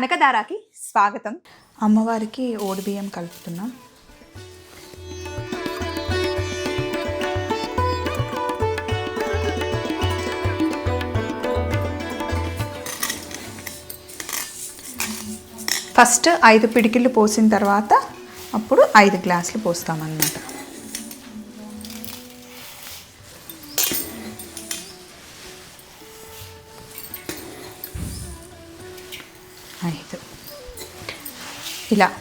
కనకదారాకి స్వాగతం. అమ్మవారికి ఓడి బియ్యం కలుపుతున్నాం. ఫస్ట్ ఐదు పిడికిళ్ళు పోసిన తర్వాత అప్పుడు ఐదు గ్లాసులు పోస్తామన్నమాట. ఐదు. ఇలా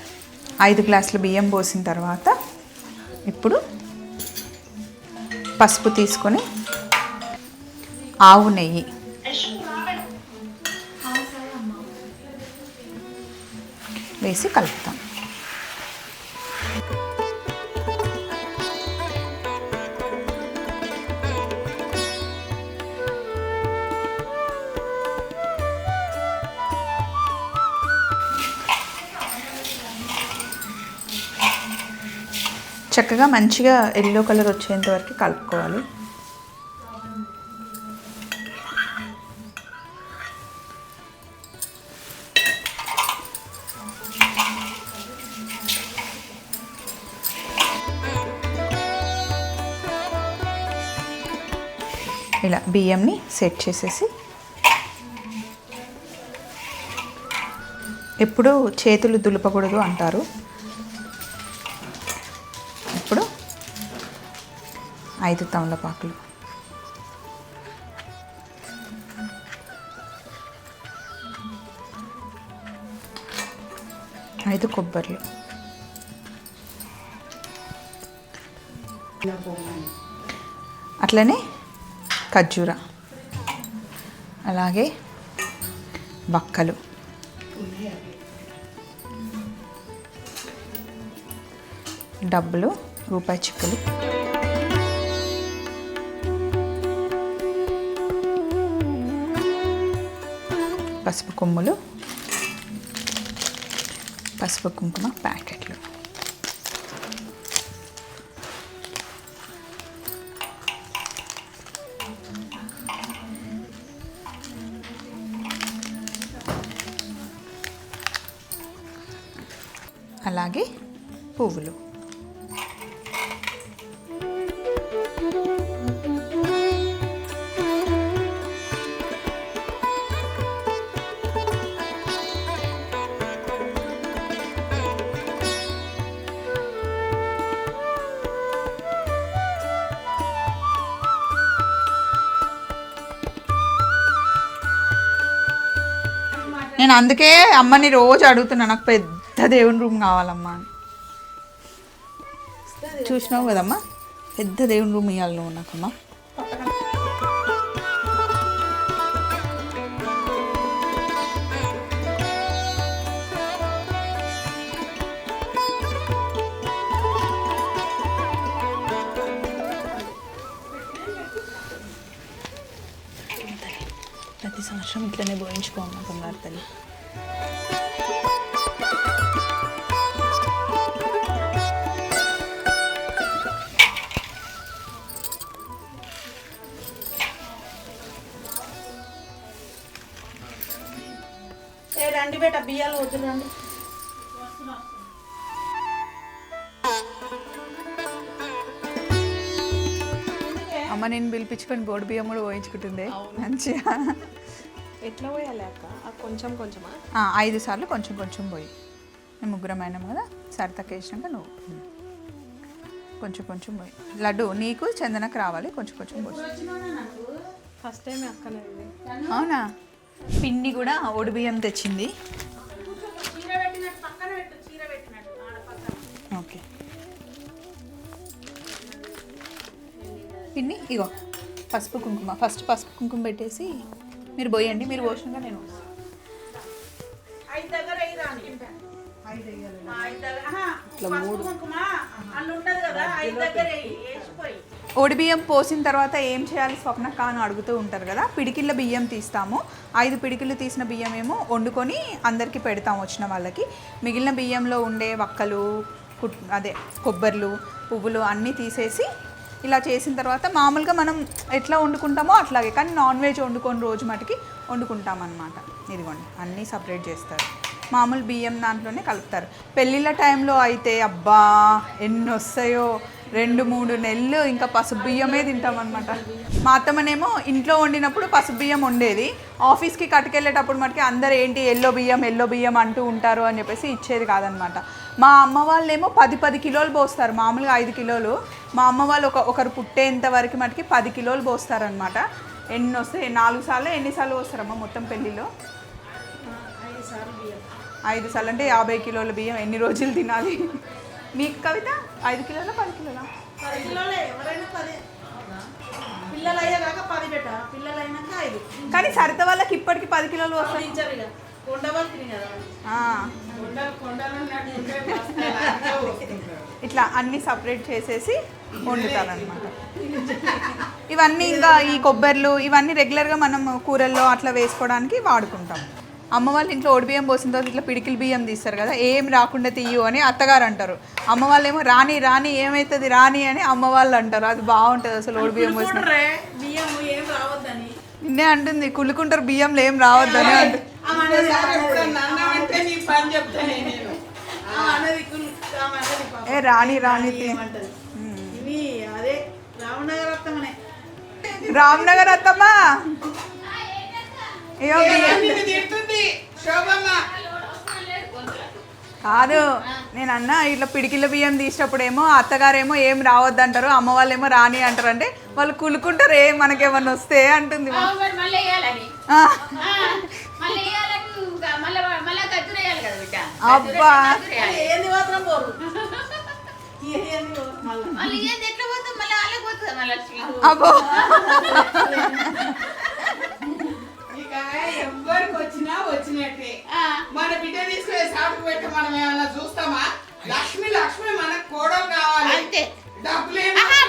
ఐదు గ్లాసులు బియ్యం పోసిన తర్వాత ఇప్పుడు పసుపు తీసుకొని ఆవు నెయ్యి. వేసి కలుపుతాం. చక్కగా మంచిగా ఎల్లో కలర్ వచ్చేంత వరకు కలుపుకోవాలి. ఇలా బియ్యంని సెట్ చేసేసి ఎప్పుడు చేతులు దులపకూడదు అంటారు. ఐదు తమలపాకులు. ఐదు కొబ్బర్లు. అట్లనే ఖర్జూర. అలాగే బక్కలు. డబ్బులు రూపాయి చిక్కులు. పసుపు కొమ్ములు. పసుపు కుంకుమ ప్యాకెట్లు. అలాగే పువ్వులు. నేను అందుకే అమ్మని రోజు అడుగుతున్నా నాకు పెద్ద దేవుని రూమ్ కావాలమ్మా అని. చూసినావు కదమ్మా? పెద్ద దేవుని రూమ్ ఇవ్వాలి నువ్వు నాకమ్మా. ఇట్లనే పోయించుకోమ్మా బంగారు తల్లి ఏ రండి బేట బియ్యాలు అమ్మ నేను పిలిపించుకొని బోర్డు బియ్యం కూడా పోయించుకుంటుంది. మంచిగా. ఎట్లా పోయాలి అక్క? కొంచెం కొంచెమా? ఐదు సార్లు కొంచెం కొంచెం పోయి. మేము ముగ్గురం అయినాం కదా సరితక్క వేసినాక నువ్వు. కొంచెం కొంచెం పోయి. లడ్డు నీకు చందనకు రావాలి కొంచెం కొంచెం పోయి. ఫస్ట్ టైం అక్కనే ఇది అవునా? పిన్ని కూడా ఒడి బియ్యం తెచ్చింది. ఓకే. పిన్ని ఇగో పసుపు కుంకుమ. ఫస్ట్ పసుపు కుంకుమ పెట్టేసి మీరు పోయండి మీరు పోసినాక నేను ఒడి బియ్యం పోసిన తర్వాత ఏం చేయాలి? స్వప్నక్క అని అడుగుతూ ఉంటారు కదా పిడికిళ్ళ బియ్యం తీస్తాము. ఐదు పిడికిళ్ళు తీసిన బియ్యం ఏమో వండుకొని అందరికీ పెడతాం వచ్చిన వాళ్ళకి. మిగిలిన బియ్యంలో ఉండే వక్కలు కుట్ అదే కొబ్బర్లు పువ్వులు అన్నీ తీసేసి ఇలా చేసిన తర్వాత మామూలుగా మనం ఎట్లా వండుకుంటామో అట్లాగే కానీ నాన్ వెజ్ వండుకొని రోజు మటుకి వండుకుంటామన్నమాట. ఇదిగోండి అన్నీ సపరేట్ చేస్తారు. మామూలు బియ్యం దాంట్లోనే కలుపుతారు. పెళ్ళిళ్ళ టైంలో అయితే అబ్బా ఎన్ని వస్తాయో రెండు మూడు నెలలు ఇంకా పసుపు బియ్యమే తింటామన్నమాట. మా అత్తమ్మనేమో ఇంట్లో వండినప్పుడు పసుపు బియ్యం వండేది. ఆఫీస్కి కట్టుకెళ్ళేటప్పుడు మటుకి అందరు ఏంటి ఎల్లో బియ్యం ఎల్లో బియ్యం అంటూ ఉంటారు అని చెప్పేసి ఇచ్చేది కాదనమాట మా అమ్మ వాళ్ళేమో పది పది కిలోలు పోస్తారు మామూలుగా ఐదు కిలోలు. మా అమ్మ వాళ్ళు ఒక ఒకరు పుట్టేంత వరకు మటుకి పది కిలోలు పోస్తారనమాట ఎన్ని వస్తాయి నాలుగు సార్లు ఎన్నిసార్లు పోస్తారమ్మా మొత్తం పెళ్ళిలో? ఐదు సార్లు అంటే యాభై కిలోల బియ్యం ఎన్ని రోజులు తినాలి? మీకు కవిత ఐదు కిలోల పది కిలోల పది కిలోలే ఎవరైనా పది. పిల్లలు అయ్యేదాకా పది పెట్ట పిల్లలు అయినాక ఐదు. కానీ సరిత వాళ్ళకి ఇప్పటికి పది కిలోలు వస్తాయి. ఇట్లా అన్నీ సపరేట్ చేసేసి వండుతారనమాట ఇవన్నీ ఇంకా ఈ కొబ్బరిలు ఇవన్నీ రెగ్యులర్గా మనం కూరల్లో అట్లా వేసుకోవడానికి వాడుకుంటాం. అమ్మ వాళ్ళ ఇంట్లో ఓడి బియ్యం పోసిన తర్వాత ఇట్లా పిడికిల బియ్యం తీస్తారు కదా ఏం రాకుండా తీయు అని అత్తగారు అంటారు. అమ్మ వాళ్ళేమో రాని రాని ఏమవుతుంది రాని అని అమ్మ వాళ్ళు అంటారు. అది బాగుంటుంది అసలు ఓడి బియ్యం పోసిన. చూడరే బియ్యం ఏం రావద్దని. నిన్నే అంటుంది కుళ్ళుకుంటారు బియ్యంలో ఏం రావద్దని అంటుంది. ఏ రావణగారు అత్తమనే రామ్నగర్ అత్తమ్మా కాదు నేను అన్న ఇట్లా పిడికిల బియ్యం తీసినప్పుడేమో అత్తగారేమో ఏం రావద్దంటారు అమ్మ వాళ్ళేమో రాని అంటారు అంటే వాళ్ళు కులుకుంటారు ఏ మనకేమన్నా వస్తే అంటుంది అబ్బో. ఇక ఎవ్వరికి వచ్చినా వచ్చినట్టే. ఆ. మన బిడ్డ తీసుకునే సాటుకు పెట్టి మనం ఏమన్నా చూస్తామా? లక్ష్మి లక్ష్మి మనకు కోడలు కావాలి. అంతే. డబ్బులు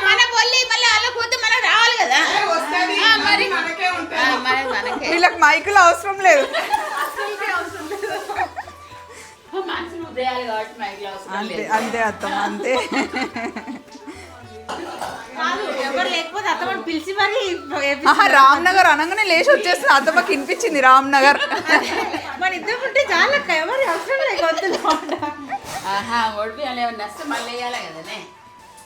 మన పొల్లి మళ్ళీ వాళ్ళకి రావాలి కదా. వస్తుంది. ఆ, మరి. మనకే మనకే వీళ్ళకి మైకులు అవసరం లేదు. అంతే అంతే అత్తమ్మ అంతే. కాదు ఎవరు లేకపోతే అత్తమ్మని పిలిచి మరి ఆహా రామ్నగర్ అనగానే లేచి వచ్చేస్తుంది. అత్తమ్మకి వినిపించింది రామ్నగర్ మన ఇద్దరు ఉంటే చాలా ఎవరు అవసరం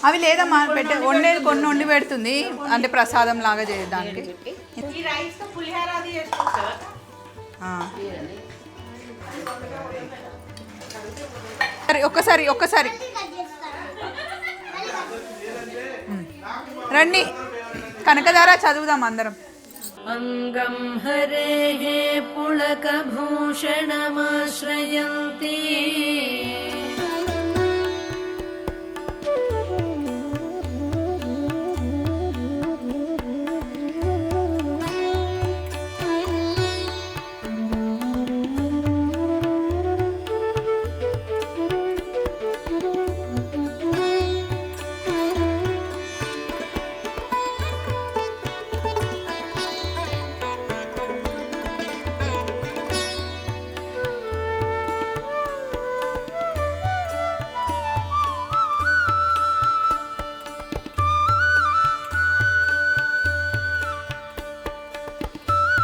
అవి లేదమ్మా పెట్టే వండేది కొన్ని వండి పెడుతుంది. అంటే ప్రసాదం లాగా చేయడానికి ఒక్కసారి ఒక్కసారి. రండి. కనకదార చదువుదాం అందరం. అంగం హరే పుళక భూషణమాశ్రయంతి.